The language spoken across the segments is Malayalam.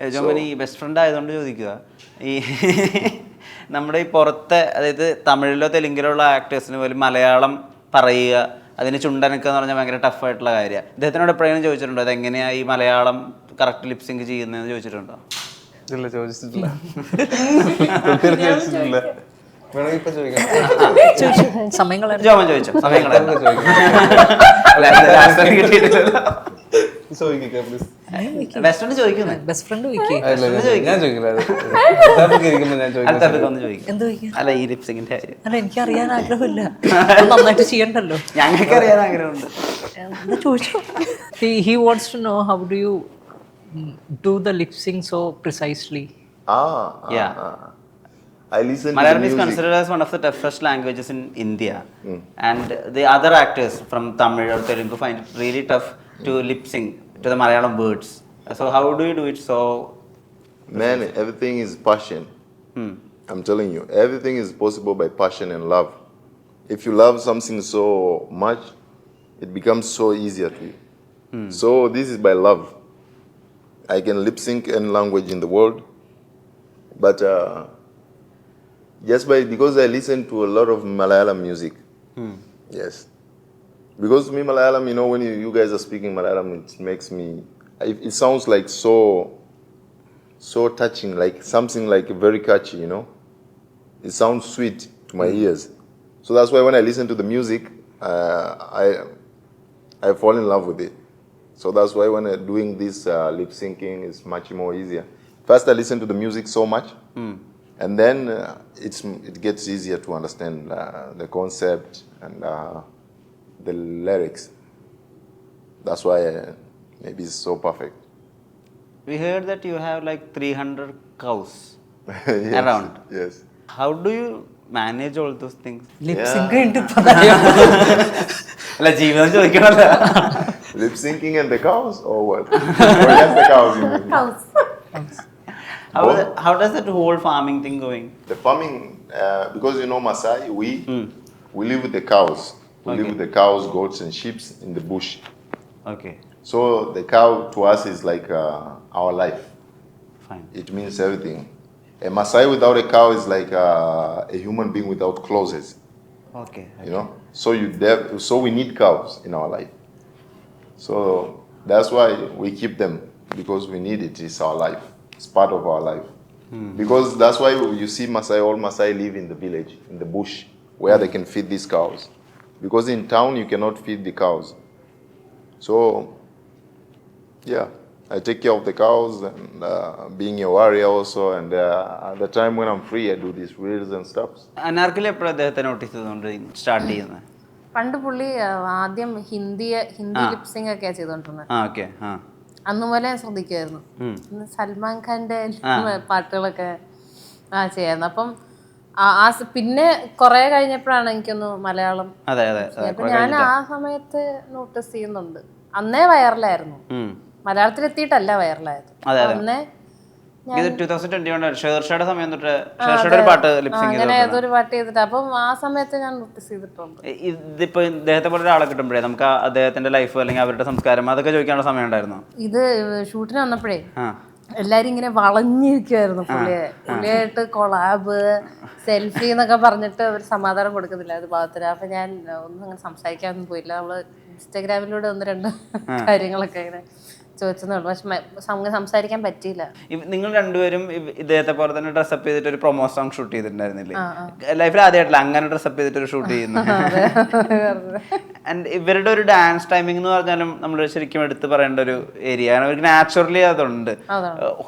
ജോമൻ ഈ ബെസ്റ്റ് ഫ്രണ്ട് ആയതുകൊണ്ട് ചോദിക്കുക. ഈ നമ്മുടെ ഈ പുറത്തെ അതായത് തമിഴിലോ തെലുങ്കിലോ ഉള്ള ആക്ടേഴ്സിന് പോലും മലയാളം പറയുക അതിന് ചുണ്ടനക്കുക എന്ന് പറഞ്ഞാൽ ഭയങ്കര ടഫായിട്ടുള്ള കാര്യമാണ് ഇദ്ദേഹത്തിനോട് എപ്പോഴെങ്കിലും ചോദിച്ചിട്ടുണ്ടോ? അത് എങ്ങനെയാ ഈ മലയാളം കറക്റ്റ് ലിപ്സിങ് ചെയ്യുന്നതെന്ന് ചോദിച്ചിട്ടുണ്ടോ? ഇല്ല ചോദിച്ചിട്ടില്ല. ചോദിച്ചിട്ടില്ല. സമയങ്ങളായിരുന്നു ചോദിച്ചോ? സമയം ബെസ്റ്റ് ഫ്രണ്ട് ചോദിക്കുന്നു ബെസ്റ്റ് ഫ്രണ്ട് ചോദിക്കേ. ഇല്ല ഞാൻ- ഞാൻ ചോദിക്കില്ല. അത് ഇതാപ്പൊക്കെ ഇരിക്കുമ്പോ ഞാൻ ചോദിക്കാം. അടുത്തൊക്കെ ഒന്ന് ചോദിക്കും. എന്ത് ചോദിക്കാം? അല്ല ഈ ലിപ്സിംഗിന്റെ കാര്യം. അല്ല എനിക്ക് അറിയാൻ ആഗ്രഹമില്ല. നന്നായിട്ട് ചെയ്യണ്ടല്ലോ. ഞങ്ങൾക്ക് അറിയാൻ ആഗ്രഹമുണ്ട്. എന്താ ചോദിച്ചോ? He wants to know how do you do the lip sync so precisely Yeah. I Malayalam is considered as one of the toughest languages in India, and the other actors from Tamil or Telugu find it really tough to lip sync to the Malayalam words. So how do you do it? So, Man, everything is passion. hmm. I'm telling you, everything is possible by passion and love. If you love something so much, it becomes so easier to you. So this is by love. I can lip sync any language in the world, but uh, just by because I listen to a lot of Malayalam music. Yes, because to me Malayalam, you know, when you, you guys are speaking Malayalam, it makes me. It, it sounds like so so touching, like something like very catchy, you know. It sounds sweet to my ears. So that's why when I listen to the music, uh, I I fall in love with it. So that's why when I'm doing this uh, lip syncing, it's much more easier. First, I listen to the music so much, and then uh, it's it gets easier to understand uh, the concept and uh, the lyrics. That's why uh, maybe it's so perfect. we heard that you have like 300 cows Yes, around. Yes. How do you manage all those things? Lip sync കഴിഞ്ഞിട്ട് ഇപ്പൊ അറിയാം. അല്ല ജീവിതം ചോദിക്കണല്ലോ Lip syncing and the cows, or what? or just the cows? You mean? how, how does that whole farming thing going? The farming, uh, because you know Masai, we we live with the cows. We live Okay. with the cows, goats, and sheep in the bush. Okay, So the cow to us is like uh, our life. fine. It means everything. A Masai without a cow is like uh, a human being without clothes. Okay. You know. So you so we need cows in our life. So that's why we keep them because we need it. It's our life. It's part of our life. Because that's why you see Masai, all Masai live in the village, in the bush, where they can feed these cows. Because in town you cannot feed the cows. So, yeah, I take care of the cows and uh, being a warrior also. And uh, at the time when I'm free, I do these reels and stuff. Anarkali എപ്പോഴും അദ്ദേഹത്തെ നോട്ടീസ് ചെയ്തുകൊണ്ട് സ്റ്റാർട്ട് ചെയ്യുന്നത് പണ്ട് പുള്ളി ആ, ആദ്യം ഹിന്ദി ഹിന്ദി ലിപ്സിംഗ് ഒക്കെയാ ചെയ്തോണ്ടിരുന്നത് ആ ഓക്കെ ആ അന്ന് മുതലേ ഞാൻ ശ്രദ്ധിക്കുമായിരുന്നു ഉം. ഇന്ന് സൽമാൻ ഖാന്റെ പാട്ടുകളൊക്കെ ആ ചെയ്യായിരുന്നു അപ്പം ആ പിന്നെ കുറെ കഴിഞ്ഞപ്പോഴാണ് എനിക്കൊന്ന് മലയാളം. അതെ അതെ ഞാൻ ആ സമയത്ത് നോട്ടീസ് ചെയ്യുന്നുണ്ട്. അന്നേ വൈറലായിരുന്നു. മലയാളത്തിൽ എത്തിയിട്ടല്ല വൈറലായത്. അന്നേ പാട്ട് ആ, ലിപ്സിംഗ് അങ്ങനെ ഏതൊരു പാട്ട് ചെയ്തിട്ട്. അപ്പം ആ സമയത്ത് ഞാൻ നോട്ടീസ് ചെയ്തിട്ടുണ്ട്. ഇതിപ്പോ ഇദ്ദേഹത്തെ പോലെ ഒരാളെ കിട്ടുമ്പോഴേ നമുക്ക് അദ്ദേഹത്തിന്റെ ലൈഫ് അല്ലെങ്കിൽ അവരുടെ സംസ്കാരം അതൊക്കെ ചോദിക്കാനുള്ള സമയം ഉണ്ടായിരുന്നോ? ഇത് ഷൂട്ടിന് വന്നപ്പോഴേ എല്ലാരും ഇങ്ങനെ വളഞ്ഞിരിക്കുവായിരുന്നു. പുള്ളിയെ പുള്ളിയായിട്ട് കൊളാബ് സെൽഫി എന്നൊക്കെ പറഞ്ഞിട്ട് അവർ സമാധാനം കൊടുക്കുന്നില്ല അത് ഭാഗത്തിന്. അപ്പൊ ഞാൻ ഒന്നും അങ്ങനെ സംസാരിക്കാനൊന്നും പോയില്ല. നമ്മൾ ഇൻസ്റ്റാഗ്രാമിലൂടെ ഒന്ന് രണ്ട് കാര്യങ്ങളൊക്കെ ഇങ്ങനെ ചോദിച്ചതേ ഉള്ളൂ പക്ഷെ സംസാരിക്കാൻ പറ്റിയില്ല. നിങ്ങൾ രണ്ടുപേരും ഇദ്ദേഹത്തെ പോലെ തന്നെ ഡ്രസ്സപ്പ് ചെയ്തിട്ട് ഒരു പ്രൊമോ സോങ് ഷൂട്ട് ചെയ്തിട്ടുണ്ടായിരുന്നില്ലേ? ലൈഫിൽ ആദ്യമായിട്ടില്ല അങ്ങനെ ഡ്രസ്സപ്പ് ചെയ്തിട്ട് ഒരു ഷൂട്ട് ചെയ്യുന്നു. ആൻഡ് ഇവരുടെ ഒരു ഡാൻസ് ടൈമിംഗ് എന്ന് പറഞ്ഞാലും നമ്മൾ ശരിക്കും എടുത്തു പറയേണ്ട ഒരു ഏരിയ കാരണം അവർക്ക് നാച്ചുറലി അതുണ്ട്.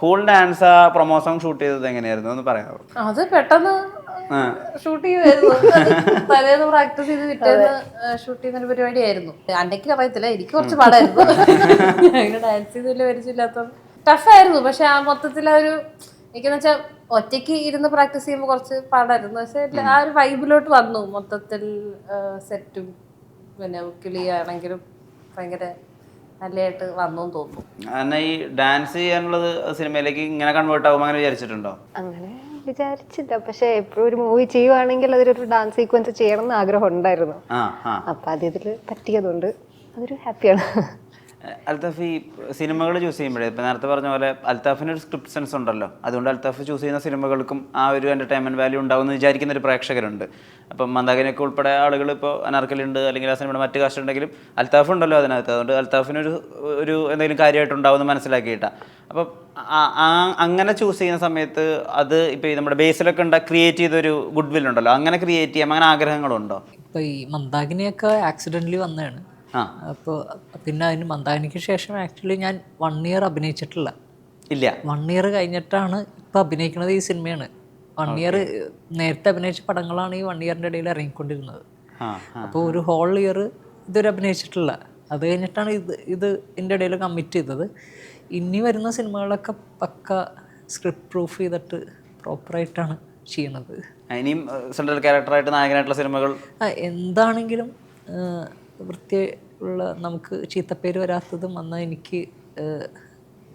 ഹോൾ ഡാൻസ് ആ പ്രൊമോ സോങ് ഷൂട്ട് ചെയ്തത് എങ്ങനെയായിരുന്നു? എന്ന് പറയാമോ? അത് പെട്ടെന്ന് ഷൂട്ട് ചെയ്യുമായിരുന്നു തലേന്ന് പ്രാക്ടീസ് ചെയ്ത് പിറ്റേന്ന് ഷൂട്ട് ചെയ്യുന്ന ഒരു പരിപാടിയായിരുന്നു. അണ്ടയ്ക്ക് അറിയത്തില്ല എനിക്ക് കുറച്ച് പാടായിരുന്നു. ഡാൻസ് ചെയ്ത് വലിയ പരിചയമില്ലാത്ത ടഫായിരുന്നു പക്ഷെ ആ മൊത്തത്തിൽ ആ ഒരു എനിക്കെന്ന് വെച്ചാൽ ഒറ്റയ്ക്ക് ഇരുന്ന് പ്രാക്ടീസ് ചെയ്യുമ്പോൾ കുറച്ച് പാടായിരുന്നു. പക്ഷെ ആ ഒരു വൈബിലോട്ട് വന്നു മൊത്തത്തിൽ സെറ്റും പിന്നെ കിളി ആണെങ്കിലും ഭയങ്കര നല്ലതായിട്ട് വന്നു എന്ന് തോന്നുന്നു ഈ ഡാൻസ് ചെയ്യാനുള്ളത് സിനിമയിലേക്ക് ഇങ്ങനെ കൺവേർട്ട് ആകുമ്പോൾ അങ്ങനെ വിചാരിച്ചിട്ടുണ്ടോ? അങ്ങനെ വിചാരിച്ചില്ല. പക്ഷെ എപ്പോഴും ഒരു മൂവി ചെയ്യുവാണെങ്കിൽ അതിലൊരു ഡാൻസ് സീക്വൻസ് ചെയ്യണം എന്ന് ആഗ്രഹം ഉണ്ടായിരുന്നു. അപ്പൊ അത് ഇതിൽ പറ്റിയതുകൊണ്ട് അതൊരു ഹാപ്പിയാണ് അൽത്താഫ് ഈ സിനിമകൾ ചൂസ് ചെയ്യുമ്പോഴേ ഇപ്പം നേരത്തെ പറഞ്ഞ പോലെ അൽത്താഫിന് ഒരു സ്ക്രിപ്റ്റ് സെൻസ് ഉണ്ടല്ലോ. അതുകൊണ്ട് അൽത്താഫ് ചൂസ് ചെയ്യുന്ന സിനിമകൾക്കും ആ ഒരു എന്റർടൈൻമെന്റ് വാല്യൂ ഉണ്ടാവുമെന്ന് വിചാരിക്കുന്ന ഒരു പ്രേക്ഷകരുണ്ട്. അപ്പം മന്ദാകിനൊക്കെ ഉൾപ്പെടെ ആളുകൾ ഇപ്പോൾ അനാർക്കലുണ്ട് അല്ലെങ്കിൽ ആ സിനിമയുടെ മറ്റ് കാസ്റ്റ് ഉണ്ടെങ്കിലും അൽത്താഫ് ഉണ്ടല്ലോ അതിനകത്ത്. അതുകൊണ്ട് അൽത്താഫിനൊരു ഒരു എന്തെങ്കിലും കാര്യമായിട്ടുണ്ടാവുമെന്ന് മനസ്സിലാക്കിയിട്ടാണ് അപ്പം അങ്ങനെ ചൂസ് ചെയ്യുന്ന സമയത്ത് അത് ഇപ്പോൾ നമ്മുടെ ബേസിലൊക്കെ ഉണ്ടാ ക്രിയേറ്റ് ചെയ്തൊരു ഗുഡ് വിൽ ഉണ്ടല്ലോ. അങ്ങനെ ക്രിയേറ്റ് ചെയ്യാം അങ്ങനെ ആഗ്രഹങ്ങളുണ്ടോ? ഇപ്പോൾ ഈ മന്ദാകിനിയൊക്കെ ആക്സിഡന്റലി വന്നതാണ്. അപ്പോൾ പിന്നെ അതിന് മന്ദാനിക്ക് ശേഷം ആക്ച്വലി ഞാൻ വൺ ഇയർ അഭിനയിച്ചിട്ടില്ല. ഇല്ല. വൺ ഇയർ കഴിഞ്ഞിട്ടാണ് ഇപ്പോൾ അഭിനയിക്കുന്നത് ഈ സിനിമയാണ്. വൺ ഇയർ നേരത്തെ അഭിനയിച്ച പടങ്ങളാണ് ഈ വൺ ഇയറിന്റെ ഇടയിൽ ഇറങ്ങിക്കൊണ്ടിരുന്നത്. അപ്പോൾ ഒരു ഹോൾ ഇയർ ഇതുവരെ അഭിനയിച്ചിട്ടില്ല. അത് കഴിഞ്ഞിട്ടാണ് ഇത് ഇത് ഇതിന്റെ ഇടയിൽ കമ്മിറ്റ് ചെയ്തത്. ഇനി വരുന്ന സിനിമകളൊക്കെ പക്ക സ്ക്രിപ്റ്റ് പ്രൂഫ് ചെയ്തിട്ട് പ്രോപ്പറായിട്ടാണ് ചെയ്യണത്. ഇനിയും സെൻട്രൽ ക്യാരക്ടറായിട്ട് നായകനായിട്ടുള്ള സിനിമകൾ? എന്താണെങ്കിലും വൃത്തിയുള്ള നമുക്ക് ചീത്തപ്പേര് വരാത്തതും അന്ന് എനിക്ക്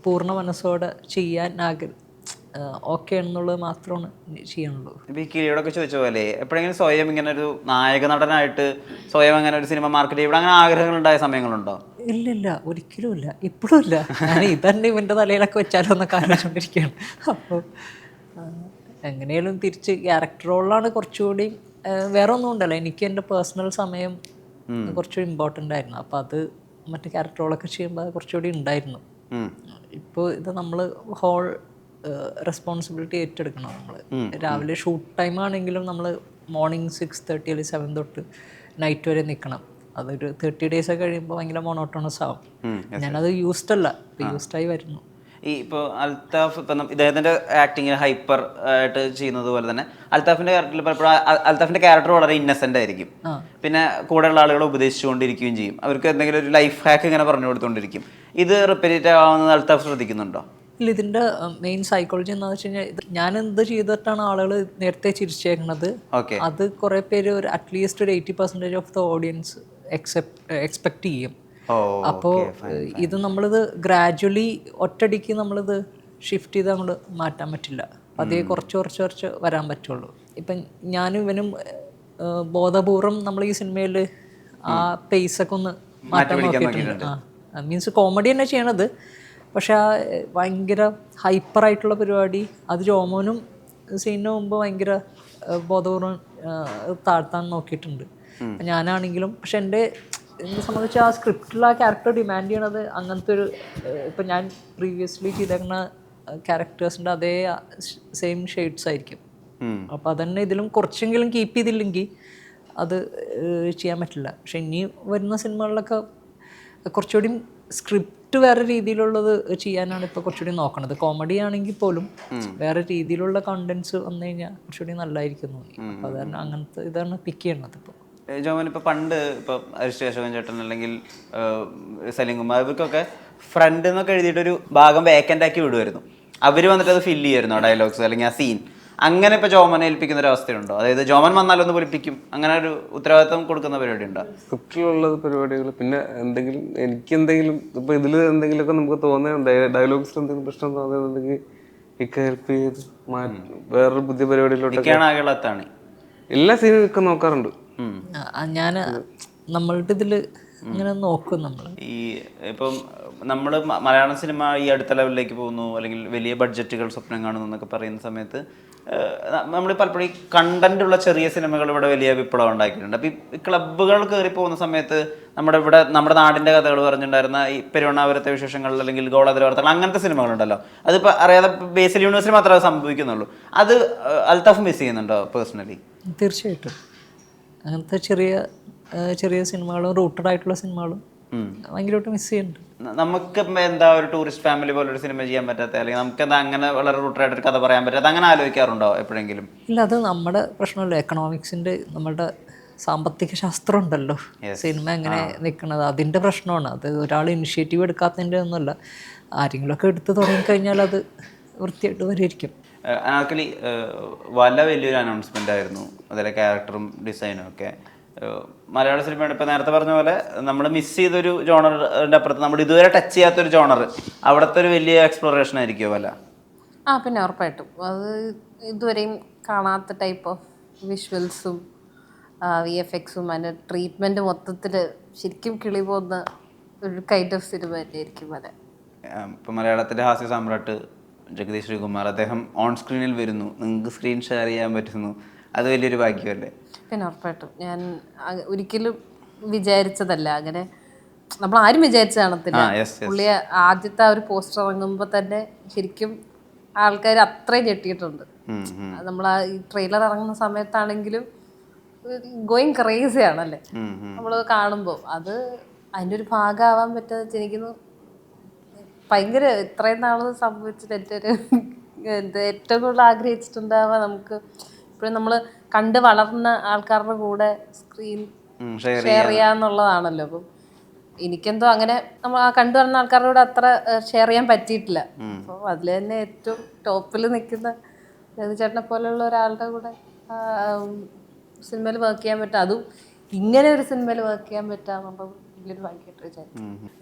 പൂർണ മനസ്സോടെ ചെയ്യാൻ ആഗ്രഹം ഓക്കെ എന്നുള്ളത് മാത്രമാണ് ചെയ്യാനുള്ളൂ ഇപ്പം ഈ കിളിയോടൊക്കെ ചോദിച്ച പോലെ എപ്പോഴെങ്കിലും സ്വയം ഇങ്ങനെ ഒരു നായക നടനായിട്ട് സ്വയം അങ്ങനെ ഒരു സിനിമ മാർക്കറ്റ് ഇവിടെ അങ്ങനെ ആഗ്രഹങ്ങൾ ഉണ്ടായ സമയങ്ങളുണ്ടോ? ഇല്ല ഇല്ല. ഒരിക്കലും ഇല്ല. ഇപ്പോഴും ഇല്ല. ഞാൻ ഇതന്നെ ഇവന്റെ തലയിലൊക്കെ വെച്ചാലോ എന്നൊക്കെ ആലോചിച്ചുകൊണ്ടിരിക്കുകയാണ് അപ്പോൾ എങ്ങനെയാലും തിരിച്ച് ക്യാരക്ടർ റോളിലാണ് കുറച്ചുകൂടി വേറെ ഒന്നും ഉണ്ടല്ലോ. എനിക്ക് എന്റെ പേഴ്സണൽ സമയം കുറച്ചുകൂടി ഇമ്പോർട്ടന്റ് ആയിരുന്നു. അപ്പോൾ അത് മറ്റു ക്യാരക്ടർ റോളൊക്കെ ചെയ്യുമ്പോൾ അത് കുറച്ചുകൂടി ഉണ്ടായിരുന്നു. ഇപ്പോൾ ഇത് നമ്മൾ ഹോൾ റെസ്പോൺസിബിലിറ്റി ഏറ്റെടുക്കണം നമ്മൾ രാവിലെ ഷൂട്ട് ടൈം ആണെങ്കിലും നമ്മൾ മോർണിംഗ് സിക്സ് തേർട്ടി അല്ലെങ്കിൽ സെവൻ തൊട്ട് നൈറ്റ് വരെ നിൽക്കണം അതൊരു തേർട്ടി ഡേയ്സ് ഒക്കെ കഴിയുമ്പോൾ ഭയങ്കര മോണോട്ടോണസ് ആവും. ഞാനത് യൂസ്ഡ് അല്ല. യൂസ്ഡ് ആയി വരുന്നു. ഈ ഇപ്പോൾ അൽത്താഫ് ഇപ്പം ഇദ്ദേഹത്തിന്റെ ആക്ടിങ് ഹൈപ്പർ ആയിട്ട് ചെയ്യുന്നത് പോലെ തന്നെ അൽത്താഫിന്റെ ക്യാരക്ടറിൽ പലപ്പോഴും അൽത്താഫിന്റെ ക്യാരക്ടർ വളരെ ഇന്നസെന്റ് ആയിരിക്കും. പിന്നെ കൂടെയുള്ള ആളുകളെ ഉപദേശിച്ചുകൊണ്ടിരിക്കുകയും ചെയ്യും. അവർക്ക് എന്തെങ്കിലും ഒരു ലൈഫ് ഹാക്ക് ഇങ്ങനെ പറഞ്ഞു കൊടുത്തുകൊണ്ടിരിക്കും. ഇത് റിപ്പീറ്റ് ആവുന്ന അൽത്താഫ് ശ്രദ്ധിക്കുന്നുണ്ടോ? ഇല്ല ഇതിന്റെ മെയിൻ സൈക്കോളജി എന്താണെന്ന് വെച്ച് കഴിഞ്ഞാൽ ഞാൻ എന്ത് ചെയ്തിട്ടാണ് ആളുകൾ നേരത്തെ ചിരിച്ചേക്കുന്നത് ഓക്കെ അത് കുറേ പേര് ഒരു അറ്റ്ലീസ്റ്റ് ഒരു eighty percentage of the audience except expect ചെയ്യും. അപ്പോൾ ഇത് നമ്മളിത് ഗ്രാജ്വലി ഒറ്റടിക്ക് നമ്മളിത് ഷിഫ്റ്റ് ചെയ്ത് നമ്മൾ മാറ്റാൻ പറ്റില്ല. അതേ കുറച്ച് കുറച്ച് കുറച്ച് വരാൻ പറ്റുള്ളൂ. ഇപ്പം ഞാനും ഇവനും ബോധപൂർവം നമ്മൾ ഈ സിനിമയിൽ ആ പേസൊക്കെ ഒന്ന് മാറ്റാൻ നോക്കിയിട്ടുണ്ട്. മീൻസ് കോമഡി തന്നെ ചെയ്യണത്. പക്ഷെ ആ ഭയങ്കര ഹൈപ്പറായിട്ടുള്ള പരിപാടി. അത് ജോമോനും സീനിന് മുമ്പ് ഭയങ്കര ബോധപൂർവം താഴ്ത്താൻ നോക്കിയിട്ടുണ്ട്. ഞാനാണെങ്കിലും പക്ഷെ എന്റെ എന്നെ സംബന്ധിച്ച് ആ സ്ക്രിപ്റ്റിൽ ആ ക്യാരക്ടർ ഡിമാൻഡ് ചെയ്യണത് അങ്ങനത്തെ ഒരു ഇപ്പം ഞാൻ പ്രീവിയസ്ലി ചെയ്തേക്കുന്ന ക്യാരക്ടേഴ്സിന്റെ അതേ സെയിം ഷെയ്ഡ്സ് ആയിരിക്കും. അപ്പോൾ അതന്നെ ഇതിലും കുറച്ചെങ്കിലും കീപ്പ് ചെയ്തില്ലെങ്കിൽ അത് ചെയ്യാൻ പറ്റില്ല. പക്ഷെ ഇനി വരുന്ന സിനിമകളിലൊക്കെ കുറച്ചുകൂടി സ്ക്രിപ്റ്റ് വേറെ രീതിയിലുള്ളത് ചെയ്യാനാണ് ഇപ്പോൾ കുറച്ചുകൂടി നോക്കണത്. കോമഡി ആണെങ്കിൽ പോലും വേറെ രീതിയിലുള്ള കണ്ടന്റ്സ് വന്നു കഴിഞ്ഞാൽ കുറച്ചുകൂടി നല്ലതായിരിക്കും തോന്നി. അപ്പോൾ അത് അങ്ങനത്തെ ഇതാണ് പിക്ക് ചെയ്യണത് ഇപ്പോൾ ജോമൻ ഇപ്പോൾ പണ്ട് ഇപ്പോൾ അശോകൻ ചേട്ടൻ അല്ലെങ്കിൽ സലീം കുമാർ ഇവർക്കൊക്കെ ഫ്രണ്ട് എന്നൊക്കെ എഴുതിയിട്ടൊരു ഭാഗം വേക്കന്റ് ആക്കി വിടുമായിരുന്നു അവർ വന്നിട്ട് അത് ഫില്ല് ചെയ്യുമായിരുന്നു ആ ഡയലോഗ്സ് അല്ലെങ്കിൽ ആ സീൻ അങ്ങനെ ഇപ്പൊ ജോമനെ ഏൽപ്പിക്കുന്ന ഒരു അവസ്ഥയുണ്ടോ? അതായത് ജോമൻ വന്നാലൊന്ന് പൊലിപ്പിക്കും. അങ്ങനെ ഒരു ഉത്തരവാദിത്വം കൊടുക്കുന്ന പരിപാടി ഉണ്ടോ സ്ക്രിപ്റ്റിലുള്ള പരിപാടികൾ. പിന്നെ എന്തെങ്കിലും എനിക്ക് എന്തെങ്കിലും ഇപ്പൊ ഇതിൽ എന്തെങ്കിലുമൊക്കെ നമുക്ക് തോന്നുന്ന ഡയലോഗ്സിൽ എന്തെങ്കിലും പ്രശ്നം തോന്നുന്നുണ്ടെങ്കിൽ ഇക്ക ഹെൽപ്പ് ചെയ്ത് മാറ്റി വേറൊരു പുതിയ പരിപാടിയിലോട്ട് ഇതൊക്കെയാണ് ആകെയുള്ള അത്താണ് എല്ലാ സീനും ഒക്കെ നോക്കാറുണ്ട്. ഞാൻ നമ്മളുടെ ഇതിൽ ഇങ്ങനെ നോക്കും നമ്മൾ ഈ ഇപ്പം നമ്മൾ മലയാള സിനിമ ഈ അടുത്ത ലെവലിലേക്ക് പോകുന്നു. അല്ലെങ്കിൽ വലിയ ബഡ്ജറ്റുകൾ സ്വപ്നം കാണുന്നു എന്നൊക്കെ പറയുന്ന സമയത്ത് നമ്മൾ പലപ്പോഴും ഈ കണ്ടന്റ് ഉള്ള ചെറിയ സിനിമകൾ ഇവിടെ വലിയ വിപ്ലവം ഉണ്ടാക്കിയിട്ടുണ്ട്. അപ്പം ഈ ക്ലബ്ബുകൾ കയറി പോകുന്ന സമയത്ത് നമ്മുടെ ഇവിടെ നമ്മുടെ നാടിന്റെ കഥകൾ പറഞ്ഞിട്ടുണ്ടായിരുന്ന ഈ പെരുവണ്ണാപുരത്തെ വിശേഷങ്ങൾ അല്ലെങ്കിൽ ഗോളാതിര വാർത്തകൾ അങ്ങനത്തെ സിനിമകളുണ്ടല്ലോ. അതിപ്പോൾ അറിയാതെ ബേസിൽ യൂണിവേഴ്സിറ്റി മാത്രമേ സംഭവിക്കുന്നുള്ളൂ. അത് അൽത്തഫ് മിസ് ചെയ്യുന്നുണ്ടോ പേഴ്സണലി തീർച്ചയായിട്ടും. അങ്ങനത്തെ ചെറിയ ചെറിയ സിനിമകളും റൂട്ടഡ് ആയിട്ടുള്ള സിനിമകളും ഭയങ്കരമായിട്ട് മിസ് ചെയ്യുന്നുണ്ട്. നമുക്ക് എന്താ ഒരു ടൂറിസ്റ്റ് ഫാമിലി പോലെ ഒരു സിനിമ ചെയ്യാൻ പറ്റാത്ത അല്ലെങ്കിൽ നമുക്ക് എന്താ അങ്ങനെ വളരെ റൂട്ടറായിട്ട് ഒരു കഥ പറയാൻ പറ്റാത്ത അങ്ങനെ ആലോചിക്കാറുണ്ടോ എപ്പോഴെങ്കിലും? ഇല്ല അത് നമ്മുടെ പ്രശ്നമല്ല. എക്കണോമിക്സിന്റെ നമ്മുടെ സാമ്പത്തിക ശാസ്ത്രം ഉണ്ടല്ലോ. സിനിമ എങ്ങനെ നിൽക്കുന്നത്? അതിന്റെ പ്രശ്നമാണ്. അത് ഒരാൾ ഇനിഷ്യേറ്റീവ് എടുക്കാത്തതിന്റെ ഒന്നുമല്ല. ആരെങ്കിലുമൊക്കെ എടുത്ത് തുടങ്ങിക്കഴിഞ്ഞാൽ അത് വൃത്തിയായിട്ട് വരെയിരിക്കും അനാർക്കലി വല്ല വലിയൊരു അനൗൺസ്മെന്റ് ആയിരുന്നു. അതിലെ ക്യാരക്ടറും ഡിസൈനും ഒക്കെ. മലയാള സിനിമയുടെ ഇപ്പം നേരത്തെ പറഞ്ഞ പോലെ നമ്മൾ മിസ് ചെയ്തൊരു ജോണറിന്റെ അപ്പുറത്ത് നമ്മൾ ഇതുവരെ ടച്ച് ചെയ്യാത്തൊരു ജോണർ അവിടുത്തെ ഒരു വലിയ എക്സ്പ്ലോറേഷൻ ആയിരിക്കും അല്ല ആ പിന്നെ ഉറപ്പായിട്ടും. അത് ഇതുവരെയും കാണാത്ത ടൈപ്പ് ഓഫ് വിഷ്വൽസും വി എഫ് എക്സും അതിന്റെ ട്രീറ്റ്മെന്റ് മൊത്തത്തിൽ ശരിക്കും കിളി പോകുന്ന ഒരു കൈൻഡ് ഓഫ് സിനിമ തന്നെയായിരിക്കും അതെ. ഇപ്പം മലയാളത്തിലെ ഹാസ്യ സാമ്രാട്ട് ജഗദീഷ് ശ്രീകുമാർ അദ്ദേഹം ഓൺ സ്ക്രീനിൽ വരുന്നു. നിങ്ങൾക്ക് സ്ക്രീൻ ഷെയർ ചെയ്യാൻ പറ്റുന്നു. അത് വലിയൊരു ഭാഗ്യമല്ലേ? പിന്നെ ഉറപ്പായിട്ടും ഞാൻ ഒരിക്കലും വിചാരിച്ചതല്ല അങ്ങനെ നമ്മൾ ആരും വിചാരിച്ചു കാണത്തില്ല. പുള്ളി ആദ്യത്തെ ആ ഒരു പോസ്റ്റർ ഇറങ്ങുമ്പോൾ തന്നെ ശരിക്കും ആൾക്കാർ അത്രയും ഞെട്ടിയിട്ടുണ്ട്. നമ്മൾ ആ ഈ ട്രെയിലർ ഇറങ്ങുന്ന സമയത്താണെങ്കിലും ഗോയിങ് ക്രേസി ആണല്ലേ. നമ്മൾ കാണുമ്പോൾ അത് അതിന്റെ ഒരു ഭാഗമാവാൻ പറ്റാതെ എനിക്കൊന്ന് ഭയങ്കര ഇത്രയും നാൾ സംഭവിച്ചിട്ട് എന്റെ ഒരു എന്താ ഏറ്റവും കൂടുതൽ ആഗ്രഹിച്ചിട്ടുണ്ടാവുക നമുക്ക് ഇപ്പോഴും നമ്മൾ കണ്ട് വളർന്ന ആൾക്കാരുടെ കൂടെ സ്ക്രീൻ ഷെയർ ചെയ്യാന്നുള്ളതാണല്ലോ. അപ്പം എനിക്കെന്തോ അങ്ങനെ നമ്മൾ ആ കണ്ടു വളർന്ന ആൾക്കാരുടെ കൂടെ അത്ര ഷെയർ ചെയ്യാൻ പറ്റിയിട്ടില്ല. അപ്പോൾ അതിൽ തന്നെ ഏറ്റവും ടോപ്പിൽ നിൽക്കുന്ന രവിചേട്ടനെ പോലെയുള്ള ഒരാളുടെ കൂടെ സിനിമയിൽ വർക്ക് ചെയ്യാൻ പറ്റുക അതും ഇങ്ങനെ ഒരു സിനിമയിൽ വർക്ക് ചെയ്യാൻ പറ്റുക എന്നുള്ളത് വലിയൊരു ഭാഗ്യമായിട്ട് വിചാരിച്ചു.